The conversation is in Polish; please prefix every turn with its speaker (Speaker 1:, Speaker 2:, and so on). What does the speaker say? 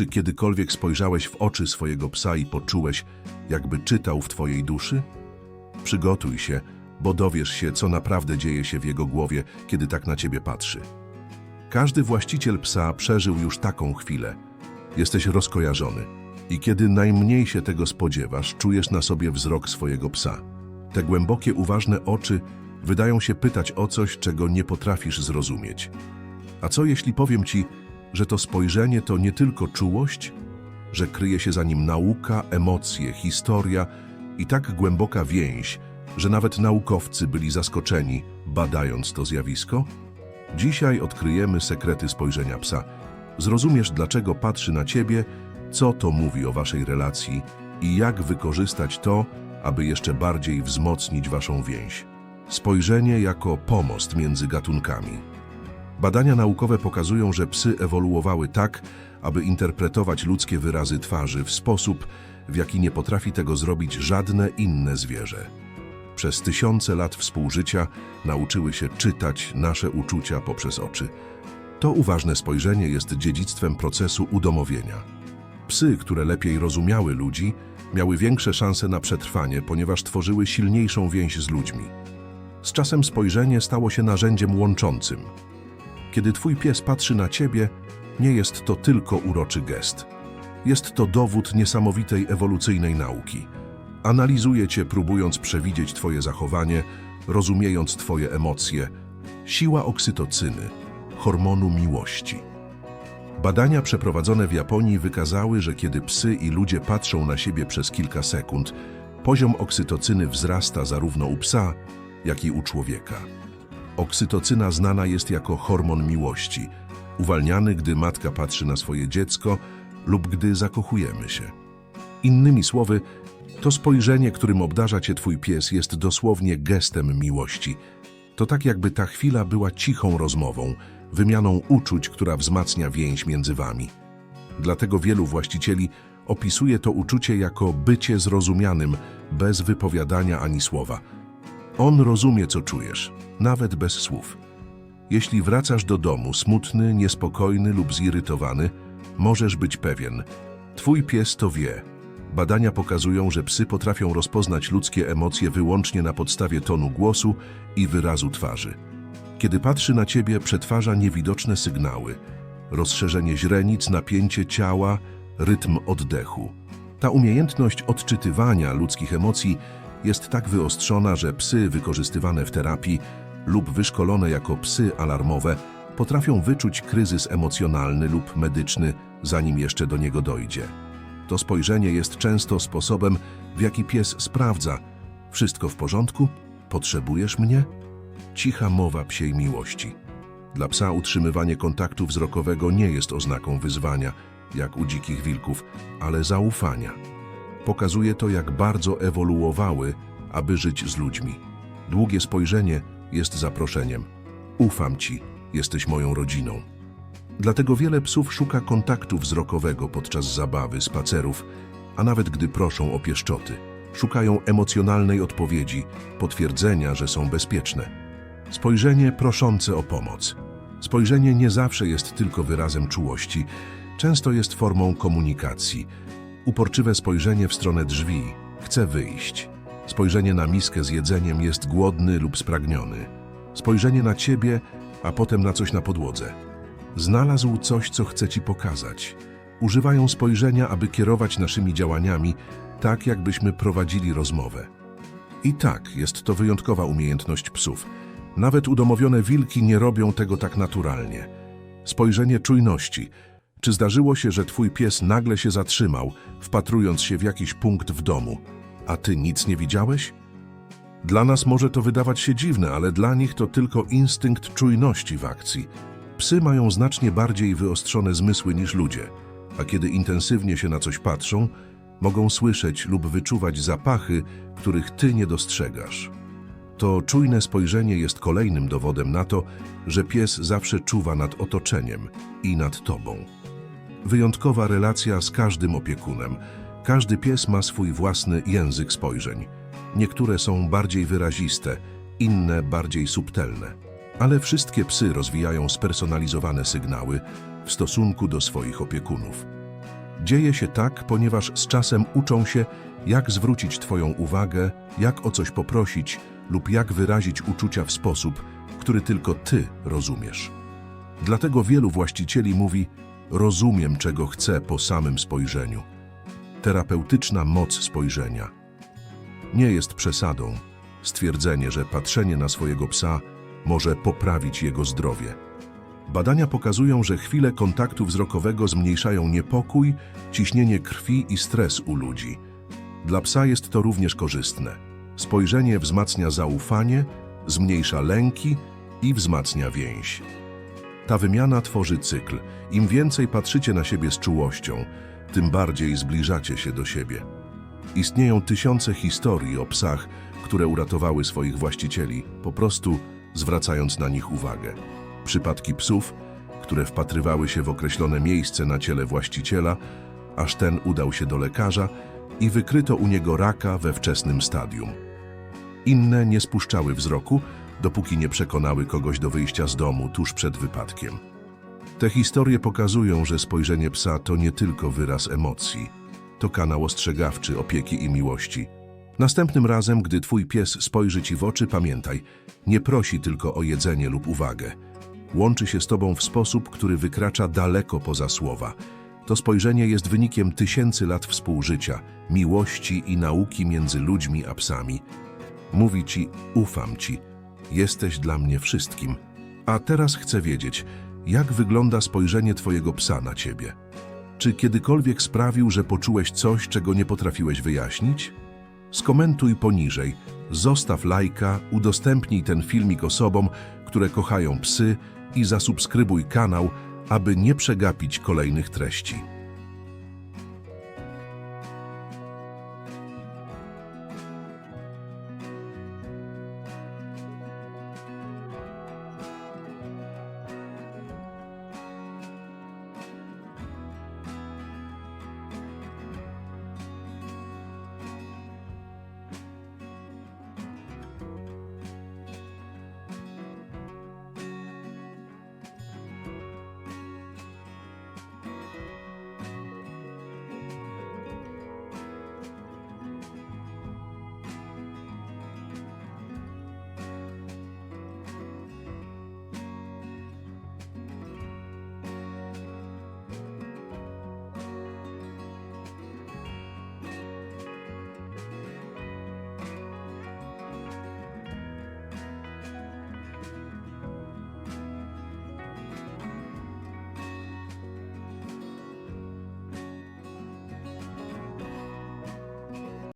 Speaker 1: Czy kiedykolwiek spojrzałeś w oczy swojego psa i poczułeś, jakby czytał w twojej duszy? Przygotuj się, bo dowiesz się, co naprawdę dzieje się w jego głowie, kiedy tak na ciebie patrzy. Każdy właściciel psa przeżył już taką chwilę. Jesteś rozkojarzony i kiedy najmniej się tego spodziewasz, czujesz na sobie wzrok swojego psa. Te głębokie, uważne oczy wydają się pytać o coś, czego nie potrafisz zrozumieć. A co jeśli powiem ci, że to spojrzenie to nie tylko czułość, że kryje się za nim nauka, emocje, historia i tak głęboka więź, że nawet naukowcy byli zaskoczeni, badając to zjawisko? Dzisiaj odkryjemy sekrety spojrzenia psa. Zrozumiesz, dlaczego patrzy na ciebie, co to mówi o waszej relacji i jak wykorzystać to, aby jeszcze bardziej wzmocnić waszą więź. Spojrzenie jako pomost między gatunkami. Badania naukowe pokazują, że psy ewoluowały tak, aby interpretować ludzkie wyrazy twarzy w sposób, w jaki nie potrafi tego zrobić żadne inne zwierzę. Przez tysiące lat współżycia nauczyły się czytać nasze uczucia poprzez oczy. To uważne spojrzenie jest dziedzictwem procesu udomowienia. Psy, które lepiej rozumiały ludzi, miały większe szanse na przetrwanie, ponieważ tworzyły silniejszą więź z ludźmi. Z czasem spojrzenie stało się narzędziem łączącym. Kiedy twój pies patrzy na ciebie, nie jest to tylko uroczy gest. Jest to dowód niesamowitej ewolucyjnej nauki. Analizuje cię, próbując przewidzieć twoje zachowanie, rozumiejąc twoje emocje. Siła oksytocyny, hormonu miłości. Badania przeprowadzone w Japonii wykazały, że kiedy psy i ludzie patrzą na siebie przez kilka sekund, poziom oksytocyny wzrasta zarówno u psa, jak i u człowieka. Oksytocyna znana jest jako hormon miłości, uwalniany, gdy matka patrzy na swoje dziecko lub gdy zakochujemy się. Innymi słowy, to spojrzenie, którym obdarza cię twój pies, jest dosłownie gestem miłości. To tak, jakby ta chwila była cichą rozmową, wymianą uczuć, która wzmacnia więź między wami. Dlatego wielu właścicieli opisuje to uczucie jako bycie zrozumianym, bez wypowiadania ani słowa. On rozumie, co czujesz, nawet bez słów. Jeśli wracasz do domu smutny, niespokojny lub zirytowany, możesz być pewien. Twój pies to wie. Badania pokazują, że psy potrafią rozpoznać ludzkie emocje wyłącznie na podstawie tonu głosu i wyrazu twarzy. Kiedy patrzy na ciebie, przetwarza niewidoczne sygnały. Rozszerzenie źrenic, napięcie ciała, rytm oddechu. Ta umiejętność odczytywania ludzkich emocji jest tak wyostrzona, że psy wykorzystywane w terapii lub wyszkolone jako psy alarmowe potrafią wyczuć kryzys emocjonalny lub medyczny, zanim jeszcze do niego dojdzie. To spojrzenie jest często sposobem, w jaki pies sprawdza: wszystko w porządku? Potrzebujesz mnie? Cicha mowa psiej miłości. Dla psa utrzymywanie kontaktu wzrokowego nie jest oznaką wyzwania, jak u dzikich wilków, ale zaufania. Pokazuje to, jak bardzo ewoluowały, aby żyć z ludźmi. Długie spojrzenie jest zaproszeniem. Ufam ci, jesteś moją rodziną. Dlatego wiele psów szuka kontaktu wzrokowego podczas zabawy, spacerów, a nawet gdy proszą o pieszczoty. Szukają emocjonalnej odpowiedzi, potwierdzenia, że są bezpieczne. Spojrzenie proszące o pomoc. Spojrzenie nie zawsze jest tylko wyrazem czułości, często jest formą komunikacji. Uporczywe spojrzenie w stronę drzwi chce wyjść. Spojrzenie na miskę z jedzeniem jest głodny lub spragniony. Spojrzenie na ciebie, a potem na coś na podłodze. Znalazł coś, co chce ci pokazać. Używają spojrzenia, aby kierować naszymi działaniami, tak jakbyśmy prowadzili rozmowę. I tak, jest to wyjątkowa umiejętność psów. Nawet udomowione wilki nie robią tego tak naturalnie. Spojrzenie czujności. Czy zdarzyło się, że twój pies nagle się zatrzymał, wpatrując się w jakiś punkt w domu, a ty nic nie widziałeś? Dla nas może to wydawać się dziwne, ale dla nich to tylko instynkt czujności w akcji. Psy mają znacznie bardziej wyostrzone zmysły niż ludzie, a kiedy intensywnie się na coś patrzą, mogą słyszeć lub wyczuwać zapachy, których ty nie dostrzegasz. To czujne spojrzenie jest kolejnym dowodem na to, że pies zawsze czuwa nad otoczeniem i nad tobą. Wyjątkowa relacja z każdym opiekunem. Każdy pies ma swój własny język spojrzeń. Niektóre są bardziej wyraziste, inne bardziej subtelne. Ale wszystkie psy rozwijają spersonalizowane sygnały w stosunku do swoich opiekunów. Dzieje się tak, ponieważ z czasem uczą się, jak zwrócić Twoją uwagę, jak o coś poprosić lub jak wyrazić uczucia w sposób, który tylko Ty rozumiesz. Dlatego wielu właścicieli mówi: Rozumiem, czego chcę po samym spojrzeniu. Terapeutyczna moc spojrzenia. Nie jest przesadą stwierdzenie, że patrzenie na swojego psa może poprawić jego zdrowie. Badania pokazują, że chwile kontaktu wzrokowego zmniejszają niepokój, ciśnienie krwi i stres u ludzi. Dla psa jest to również korzystne. Spojrzenie wzmacnia zaufanie, zmniejsza lęki i wzmacnia więź. Ta wymiana tworzy cykl. Im więcej patrzycie na siebie z czułością, tym bardziej zbliżacie się do siebie. Istnieją tysiące historii o psach, które uratowały swoich właścicieli, po prostu zwracając na nich uwagę. Przypadki psów, które wpatrywały się w określone miejsce na ciele właściciela, aż ten udał się do lekarza i wykryto u niego raka we wczesnym stadium. Inne nie spuszczały wzroku, dopóki nie przekonały kogoś do wyjścia z domu tuż przed wypadkiem. Te historie pokazują, że spojrzenie psa to nie tylko wyraz emocji, to kanał ostrzegawczy opieki i miłości. Następnym razem, gdy twój pies spojrzy ci w oczy, pamiętaj, nie prosi tylko o jedzenie lub uwagę. Łączy się z tobą w sposób, który wykracza daleko poza słowa. To spojrzenie jest wynikiem tysięcy lat współżycia, miłości i nauki między ludźmi a psami. Mówi ci, ufam ci, jesteś dla mnie wszystkim. A teraz chcę wiedzieć, jak wygląda spojrzenie twojego psa na ciebie. Czy kiedykolwiek sprawił, że poczułeś coś, czego nie potrafiłeś wyjaśnić? Skomentuj poniżej, zostaw lajka, udostępnij ten filmik osobom, które kochają psy i zasubskrybuj kanał, aby nie przegapić kolejnych treści.